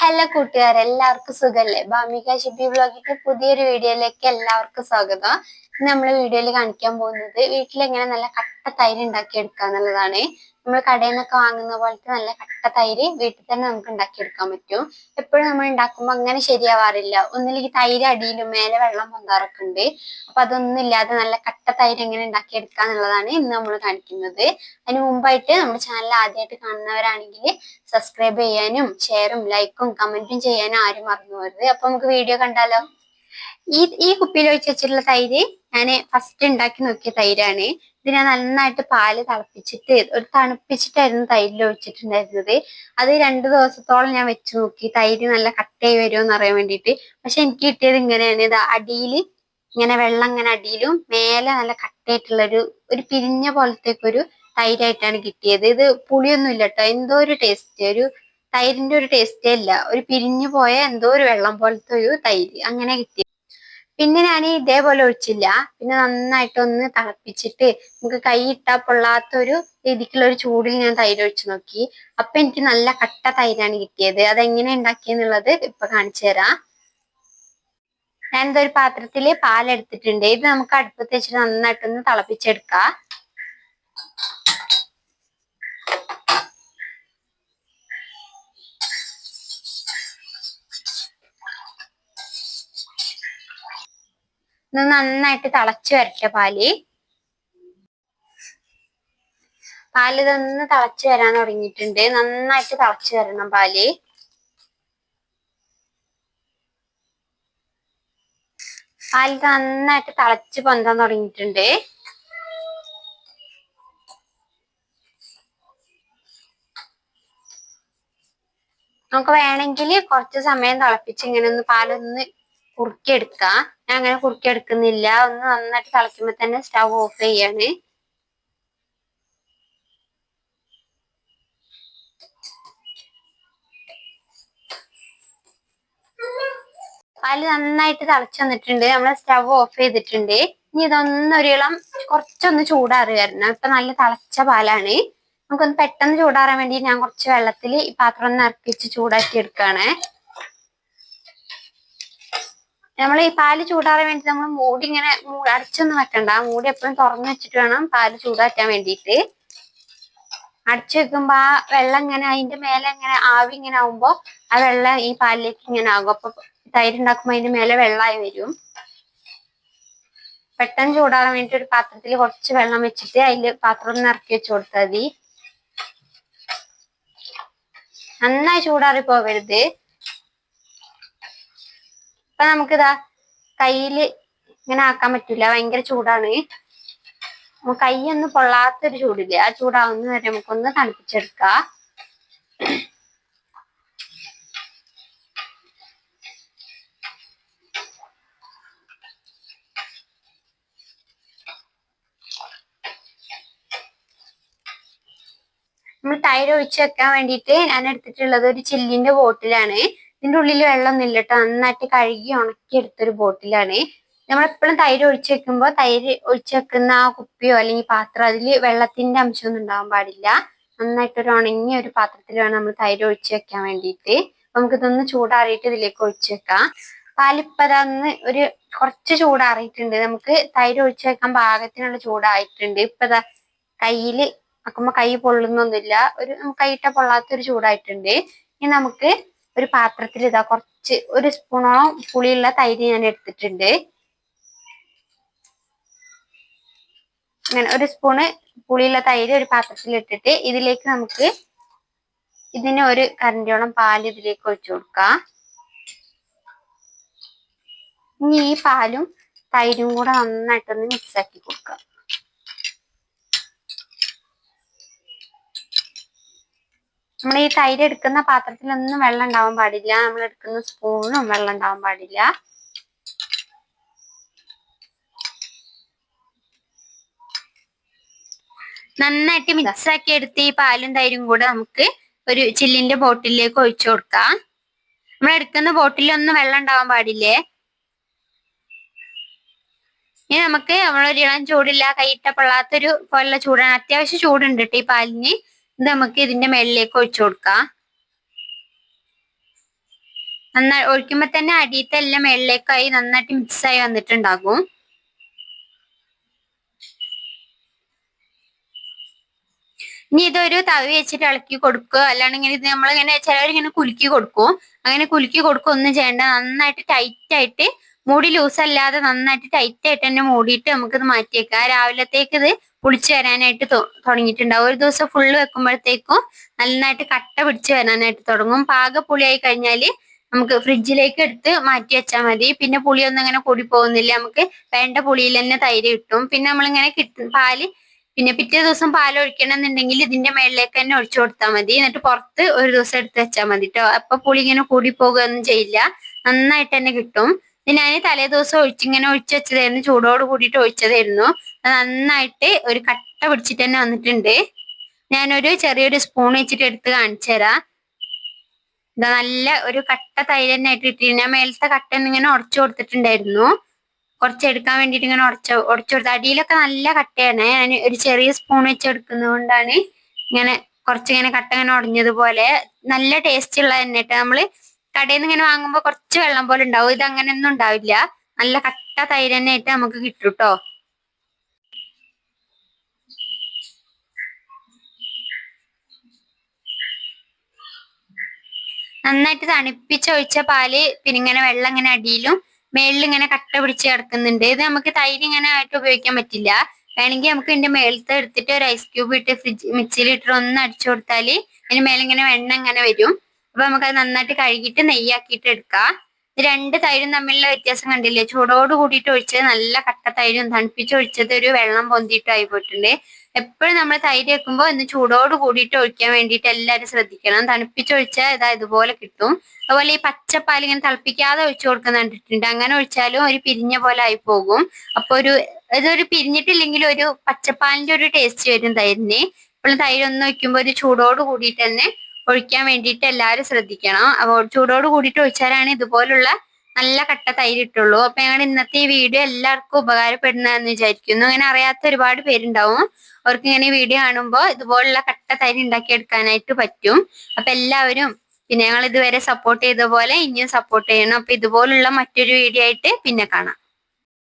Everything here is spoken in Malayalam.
ഹലോ കൂട്ടുകാരെ എല്ലാവർക്കും സുഖല്ലേ? ഭാമിക ഷിബി ബ്ലോഗിന്റെ പുതിയൊരു വീഡിയോയിലേക്ക് എല്ലാവർക്കും സ്വാഗതം. നമ്മൾ വീഡിയോയിൽ കാണിക്കാൻ പോകുന്നത് വീട്ടിൽ എങ്ങനെ നല്ല കട്ട തൈര് ഉണ്ടാക്കിയെടുക്കുക എന്നുള്ളതാണ്. നമ്മൾ കടയിൽ നിന്നൊക്കെ വാങ്ങുന്ന പോലത്തെ നല്ല കട്ട തൈര് വീട്ടിൽ തന്നെ നമുക്ക് ഉണ്ടാക്കിയെടുക്കാൻ പറ്റും. എപ്പോഴും നമ്മൾ ഉണ്ടാക്കുമ്പോൾ അങ്ങനെ ശരിയാവാറില്ല. ഒന്നില്ലെങ്കിൽ തൈര് അടിയിലും മേലെ വെള്ളം പൊന്താറൊക്കെ ഉണ്ട്. അപ്പൊ അതൊന്നും ഇല്ലാതെ നല്ല കട്ട തൈര് എങ്ങനെ ഉണ്ടാക്കിയെടുക്കുക എന്നുള്ളതാണ് ഇന്ന് നമ്മൾ കാണിക്കുന്നത്. അതിന് മുമ്പായിട്ട് നമ്മുടെ ചാനൽ ആദ്യമായിട്ട് കാണുന്നവരാണെങ്കിൽ സബ്സ്ക്രൈബ് ചെയ്യാനും ഷെയറും ലൈക്കും കമന്റും ചെയ്യാനും ആരും മറന്നു പോകരുത്. അപ്പൊ നമുക്ക് വീഡിയോ കണ്ടാലോ? ഈ ഈ കുപ്പിയിൽ ഒഴിച്ച് വെച്ചിട്ടുള്ള തൈര് ഞാൻ ഫസ്റ്റ് ഉണ്ടാക്കി നോക്കിയ തൈരാണ്. ഇത് ഞാൻ നന്നായിട്ട് പാൽ തിളപ്പിച്ചിട്ട് ഒരു തണുപ്പിച്ചിട്ടായിരുന്നു തൈരിൽ ഒഴിച്ചിട്ടുണ്ടായിരുന്നത്. അത് രണ്ടു ദിവസത്തോളം ഞാൻ വെച്ച് നോക്കി. തൈര് നല്ല കട്ടയായി വരുമോ എന്ന് അറിയാൻ വേണ്ടിയിട്ട്. പക്ഷെ എനിക്ക് കിട്ടിയത് ഇങ്ങനെയാണ്. ഇത് അടിയിൽ ഇങ്ങനെ വെള്ളം ഇങ്ങനെ അടിയിലും മേലെ നല്ല കട്ടയായിട്ടുള്ള ഒരു ഒരു പിരിഞ്ഞ പോലത്തേക്കൊരു തൈരായിട്ടാണ് കിട്ടിയത്. ഇത് പുളിയൊന്നും ഇല്ല കേട്ടോ എന്തോ ഒരു ടേസ്റ്റ് ഒരു തൈരിന്റെ ഒരു ടേസ്റ്റേ ഇല്ല. ഒരു പിരിഞ്ഞു പോയ എന്തോ ഒരു വെള്ളം പോലത്തെ ഒരു തൈര് അങ്ങനെ കിട്ടി. പിന്നെ ഞാൻ ഇതേപോലെ ഒഴിച്ചില്ല. പിന്നെ നന്നായിട്ട് ഒന്ന് തിളപ്പിച്ചിട്ട് നമുക്ക് കൈ ഇട്ടാ പൊള്ളാത്ത ഒരു രീതിക്കുള്ള ഒരു ചൂടിൽ ഞാൻ തൈര് ഒഴിച്ചു നോക്കി. അപ്പൊ എനിക്ക് നല്ല കട്ട തൈരാണ് കിട്ടിയത്. അതെങ്ങനെ ഉണ്ടാക്കിയെന്നുള്ളത് ഇപ്പൊ കാണിച്ചു തരാം. ഞാൻ ഇതൊരു പാത്രത്തിൽ പാലെടുത്തിട്ടുണ്ട്. ഇത് നമുക്ക് അടുപ്പത്ത് വെച്ചിട്ട് നന്നായിട്ടൊന്ന് തിളപ്പിച്ചെടുക്കാം. നന്നായിട്ട് തിളച്ചു വരട്ടെ പാൽ. പാൽ ഇതൊന്ന് തിളച്ചു വരാൻ തുടങ്ങിയിട്ടുണ്ട്. നന്നായിട്ട് തിളച്ചു വരണം പാൽ. പാൽ നന്നായിട്ട് തിളച്ച് പൊന്താൻ തുടങ്ങിയിട്ടുണ്ട്. നമുക്ക് വേണമെങ്കിൽ കുറച്ച് സമയം തിളപ്പിച്ച് ഇങ്ങനെ ഒന്ന് പാലൊന്ന് കുറുക്കിയെടുക്കാം. ഞാൻ അങ്ങനെ കുറുക്കിയെടുക്കുന്നില്ല. ഒന്ന് നന്നായിട്ട് തിളയ്ക്കുമ്പോ തന്നെ സ്റ്റവ് ഓഫ് ചെയ്യാണ്. പാൽ നന്നായിട്ട് തിളച്ചു വന്നിട്ടുണ്ട്. നമ്മൾ സ്റ്റവ് ഓഫ് ചെയ്തിട്ടുണ്ട്. ഇനി ഇതൊന്നൊരു ഇളം കുറച്ചൊന്ന് ചൂടാറി വരണം. ഇപ്പൊ നല്ല തിളച്ച പാലാണ്. നമുക്കൊന്ന് പെട്ടെന്ന് ചൂടാറാൻ വേണ്ടി ഞാൻ കുറച്ച് വെള്ളത്തിൽ ഈ പാത്രം ഒന്ന് ഇറക്കിച്ച് ചൂടാക്കി എടുക്കുകയാണ് നമ്മൾ ഈ പാൽ ചൂടാറാൻ വേണ്ടി നമ്മൾ മൂടി ഇങ്ങനെ അടച്ചൊന്നും വെക്കണ്ട. മൂടി എപ്പോഴും തുറന്നു വെച്ചിട്ട് വേണം പാൽ ചൂടാറ്റാൻ വേണ്ടിയിട്ട്. അടച്ചു വെക്കുമ്പോ ആ വെള്ളം ഇങ്ങനെ അതിന്റെ മേലെ ഇങ്ങനെ ആവി ഇങ്ങനെ ആവുമ്പോ ആ വെള്ളം ഈ പാലിലേക്ക് ഇങ്ങനെ ആകും. അപ്പൊ തൈര് ഉണ്ടാക്കുമ്പോ അതിന്റെ മേലെ വെള്ളമായി വരും. പെട്ടെന്ന് ചൂടാറാൻ വേണ്ടി ഒരു പാത്രത്തിൽ കുറച്ച് വെള്ളം വെച്ചിട്ട് അതിൽ പാത്രം ഒന്ന് ഇറക്കി വെച്ച് കൊടുത്താൽ മതി. നന്നായി ചൂടാറി പോകരുത്. അപ്പൊ നമുക്കിതാ കയ്യിൽ ഇങ്ങനെ ആക്കാൻ പറ്റൂല ഭയങ്കര ചൂടാണ്. കൈ ഒന്ന് പൊള്ളാത്തൊരു ചൂടില്ലേ ആ ചൂടാവുന്ന വരെ നമുക്കൊന്ന് തണുപ്പിച്ചെടുക്കാം. നമ്മൾ തൈര് ഒഴിച്ച് വെക്കാൻ വേണ്ടിയിട്ട് ഞാൻ എടുത്തിട്ടുള്ളത് ഒരു ചില്ലിന്റെ ബോട്ടിലാണ്. ഇതിന്റെ ഉള്ളിൽ വെള്ളം ഇല്ല കേട്ടോ നന്നായിട്ട് കഴുകി ഉണക്കി എടുത്തൊരു ബോട്ടിലാണ്. നമ്മളെപ്പോഴും തൈര് ഒഴിച്ചു വെക്കുമ്പോൾ തൈര് ഒഴിച്ചു വെക്കുന്ന ആ കുപ്പിയോ അല്ലെങ്കിൽ പാത്രം അതിൽ വെള്ളത്തിന്റെ അംശമൊന്നും ഉണ്ടാവാൻ പാടില്ല. നന്നായിട്ട് ഒരു ഉണങ്ങിയ ഒരു പാത്രത്തിൽ വേണം നമ്മൾ തൈര് ഒഴിച്ചു വെക്കാൻ വേണ്ടിയിട്ട്. നമുക്കിതൊന്ന് ചൂടാറിയിട്ട് ഇതിലേക്ക് ഒഴിച്ചു വെക്കാം. പാലിപ്പതന്ന് ഒരു കുറച്ച് ചൂടാറിയിട്ടുണ്ട്. നമുക്ക് തൈര് ഒഴിച്ചു വെക്കാൻ പാകത്തിനുള്ള ചൂടായിട്ടുണ്ട്. ഇപ്പതാ കയ്യിൽ ആക്കുമ്പോ കൈ പൊള്ളുന്നൊന്നുമില്ല. ഒരു കൈയിട്ട പൊള്ളാത്തൊരു ചൂടായിട്ടുണ്ട്. ഇനി നമുക്ക് ഒരു പാത്രത്തിൽ ഇതാ കുറച്ച് ഒരു സ്പൂണോളം പുളിയുള്ള തൈര് ഞാൻ എടുത്തിട്ടുണ്ട്. അങ്ങനെ ഒരു സ്പൂണ് പുളിയുള്ള തൈര് ഒരു പാത്രത്തിൽ ഇട്ടിട്ട് ഇതിലേക്ക് നമുക്ക് ഇതിന് ഒരു കരണ്ടിയോളം പാൽ ഇതിലേക്ക് ഒഴിച്ചു കൊടുക്കാം. ഇനി ഈ പാലും തൈരും കൂടെ നന്നായിട്ടൊന്ന് മിക്സ് ആക്കി കൊടുക്കാം. നമ്മൾ ഈ തൈര് എടുക്കുന്ന പാത്രത്തിലൊന്നും വെള്ളം ഉണ്ടാവാൻ പാടില്ല. നമ്മൾ എടുക്കുന്ന സ്പൂണിലും വെള്ളം ഉണ്ടാവാൻ പാടില്ല. നന്നായിട്ട് മിക്സ് ആക്കി എടുത്ത് ഈ പാലും തൈരും കൂടെ നമുക്ക് ഒരു ചില്ലിന്റെ ബോട്ടിലേക്ക് ഒഴിച്ചു കൊടുക്കാം. നമ്മൾ എടുക്കുന്ന ബോട്ടിലൊന്നും വെള്ളം ഉണ്ടാവാൻ പാടില്ലേ? ഇനി നമുക്ക് നമ്മളൊരു ഇളം ചൂടില്ല. കൈയിട്ട പൊള്ളാത്തൊരു പോലുള്ള ചൂടാണ്. അത്യാവശ്യം ചൂടുണ്ട് കേട്ടോ ഈ പാലിന്. നമുക്ക് ഇതിന്റെ മേളിലേക്ക് ഒഴിച്ചു കൊടുക്കാം. നന്നായി ഒഴിക്കുമ്പോ തന്നെ അടിയത്തെ എല്ലാം മേളിലേക്കായി നന്നായിട്ട് മിക്സ് ആയി വന്നിട്ടുണ്ടാകും. ഇനി ഇതൊരു തവി വെച്ചിട്ട് ഇളക്കി കൊടുക്കുക. അല്ലാണെങ്കിൽ ഇത് നമ്മളിങ്ങനെ ചിലവരിങ്ങനെ കുലുക്കി കൊടുക്കും. അങ്ങനെ കുലുക്കി കൊടുക്കുക ഒന്നും ചെയ്യേണ്ട. നന്നായിട്ട് ടൈറ്റ് ആയിട്ട് മൂടി ലൂസ് അല്ലാതെ നന്നായിട്ട് ടൈറ്റ് ആയിട്ട് തന്നെ മൂടിയിട്ട് നമുക്കിത് മാറ്റിയേക്കാം. രാവിലത്തേക്ക് ഇത് പുളിച്ചു വരാനായിട്ട് തുടങ്ങിയിട്ടുണ്ടാവും. ഒരു ദിവസം ഫുള്ള് വെക്കുമ്പോഴത്തേക്കും നന്നായിട്ട് കട്ട പിടിച്ച് വരാനായിട്ട് തുടങ്ങും. പാക പുളിയായി കഴിഞ്ഞാൽ നമുക്ക് ഫ്രിഡ്ജിലേക്ക് എടുത്ത് മാറ്റി വെച്ചാൽ മതി. പിന്നെ പുളിയൊന്നും അങ്ങനെ കൂടി പോകുന്നില്ല നമുക്ക് വേണ്ട പുളിയിൽ തന്നെ തൈര് കിട്ടും. പിന്നെ നമ്മളിങ്ങനെ കിട്ടും പാൽ പിന്നെ പിറ്റേ ദിവസം പാൽ ഒഴിക്കണം എന്നുണ്ടെങ്കിൽ ഇതിന്റെ മേളിലേക്ക് തന്നെ ഒഴിച്ചു കൊടുത്താൽ മതി. എന്നിട്ട് പുറത്ത് ഒരു ദിവസം എടുത്ത് വെച്ചാൽ മതി കേട്ടോ അപ്പൊ പുളി ഇങ്ങനെ കൂടി പോകുകയൊന്നും ചെയ്യില്ല. നന്നായിട്ട് തന്നെ കിട്ടും. ഞാൻ തലേ ദിവസം ഒഴിച്ചിങ്ങനെ ഒഴിച്ചു വെച്ചതായിരുന്നു. ചൂടോട് കൂടിയിട്ട് ഒഴിച്ചതായിരുന്നു. നന്നായിട്ട് ഒരു കട്ട പിടിച്ചിട്ട് തന്നെ വന്നിട്ടുണ്ട്. ഞാനൊരു ചെറിയൊരു സ്പൂൺ വെച്ചിട്ട് എടുത്ത് കാണിച്ചു തരാം. ഇതാ നല്ല ഒരു കട്ട തൈര് തന്നെ ആയിട്ട് ഇട്ടിരുന്നു ഞാൻ മേലത്തെ കട്ട ഇങ്ങനെ ഉടച്ചു കൊടുത്തിട്ടുണ്ടായിരുന്നു. കുറച്ച് എടുക്കാൻ വേണ്ടിയിട്ട് ഇങ്ങനെ ഉടച്ച ഉടച്ചു കൊടുത്ത. അടിയിലൊക്കെ നല്ല കട്ടയാണ്. ഞാൻ ഒരു ചെറിയ സ്പൂൺ വെച്ച് എടുക്കുന്നതുകൊണ്ടാണ് ഇങ്ങനെ കുറച്ചിങ്ങനെ കട്ട ഇങ്ങനെ ഉടഞ്ഞതുപോലെ നല്ല ടേസ്റ്റ് ഉള്ള തന്നെ നമ്മൾ കടയിൽ നിന്ന് ഇങ്ങനെ വാങ്ങുമ്പോൾ കുറച്ച് വെള്ളം പോലെ ഉണ്ടാവും. ഇത് അങ്ങനെയൊന്നും ഉണ്ടാവില്ല. നല്ല കട്ട തൈര് തന്നെ ആയിട്ട് നമുക്ക് കിട്ടും കേട്ടോ നന്നായിട്ട് തണുപ്പിച്ചൊഴിച്ച പാൽ പിന്നെ ഇങ്ങനെ വെള്ളം ഇങ്ങനെ അടിയിലും മേളിൽ ഇങ്ങനെ കട്ട പിടിച്ച് കിടക്കുന്നുണ്ട്. ഇത് നമുക്ക് തൈര് ഇങ്ങനെ ആയിട്ട് ഉപയോഗിക്കാൻ പറ്റില്ല. വേണമെങ്കിൽ നമുക്ക് ഇതിന്റെ മേളത്തെ എടുത്തിട്ട് ഒരു ഐസ് ക്യൂബ് ഇട്ട് ഫ്രിഡ്ജ് മിക്സിയിൽ ഇട്ട് ഒന്ന് അടിച്ചു കൊടുത്താൽ അതിന് മേലിങ്ങനെ വെണ്ണ ഇങ്ങനെ വരും. അപ്പൊ നമുക്ക് അത് നന്നായിട്ട് കഴുകിയിട്ട് നെയ്യാക്കിയിട്ട് എടുക്കാം. രണ്ട് തൈരും തമ്മിലുള്ള വ്യത്യാസം കണ്ടില്ലേ? ചൂടോട് കൂടിയിട്ട് ഒഴിച്ചത് നല്ല കട്ട തൈരും തണുപ്പിച്ച് ഒഴിച്ചത് ഒരു വെള്ളം പൊന്തിയിട്ടായി പോയിട്ടുണ്ട്. എപ്പോഴും നമ്മൾ തൈര് വെക്കുമ്പോൾ ഇന്ന് ചൂടോട് കൂടിയിട്ട് ഒഴിക്കാൻ വേണ്ടിയിട്ട് എല്ലാവരും ശ്രദ്ധിക്കണം. തണുപ്പിച്ചൊഴിച്ചാൽ ഇതാ ഇതുപോലെ കിട്ടും. അതുപോലെ ഈ പച്ചപ്പാൽ ഇങ്ങനെ തിളപ്പിക്കാതെ ഒഴിച്ചു കൊടുക്കുന്ന കണ്ടിട്ടുണ്ട്. അങ്ങനെ ഒഴിച്ചാലും ഒരു പിരിഞ്ഞ പോലെ ആയി പോകും. അപ്പൊ ഒരു ഇതൊരു പിരിഞ്ഞിട്ടില്ലെങ്കിൽ ഒരു പച്ചപ്പാലിന്റെ ഒരു ടേസ്റ്റ് വരും തൈരിന്. ഇപ്പോഴും തൈരൊന്നും വെക്കുമ്പോൾ ഒരു ചൂടോട് കൂടിയിട്ട് തന്നെ ഒഴിക്കാൻ വേണ്ടിയിട്ട് എല്ലാവരും ശ്രദ്ധിക്കണം. അപ്പോൾ ചൂടോട് കൂടിയിട്ട് ഒഴിച്ചാലാണ് ഇതുപോലുള്ള നല്ല കട്ട തൈര് ഇട്ടുള്ളൂ അപ്പൊ ഞങ്ങൾ ഇന്നത്തെ ഈ വീഡിയോ എല്ലാവർക്കും ഉപകാരപ്പെടുന്നതെന്ന് വിചാരിക്കുന്നു. അങ്ങനെ അറിയാത്ത ഒരുപാട് പേരുണ്ടാവും. അവർക്ക് ഇങ്ങനെ വീഡിയോ കാണുമ്പോൾ ഇതുപോലുള്ള കട്ട തൈര് ഉണ്ടാക്കി എടുക്കാനായിട്ട് പറ്റും. അപ്പൊ എല്ലാവരും പിന്നെ ഞങ്ങൾ ഇതുവരെ സപ്പോർട്ട് ചെയ്ത പോലെ ഇനിയും സപ്പോർട്ട് ചെയ്യണം. അപ്പൊ ഇതുപോലുള്ള മറ്റൊരു വീഡിയോ ആയിട്ട് പിന്നെ കാണാം.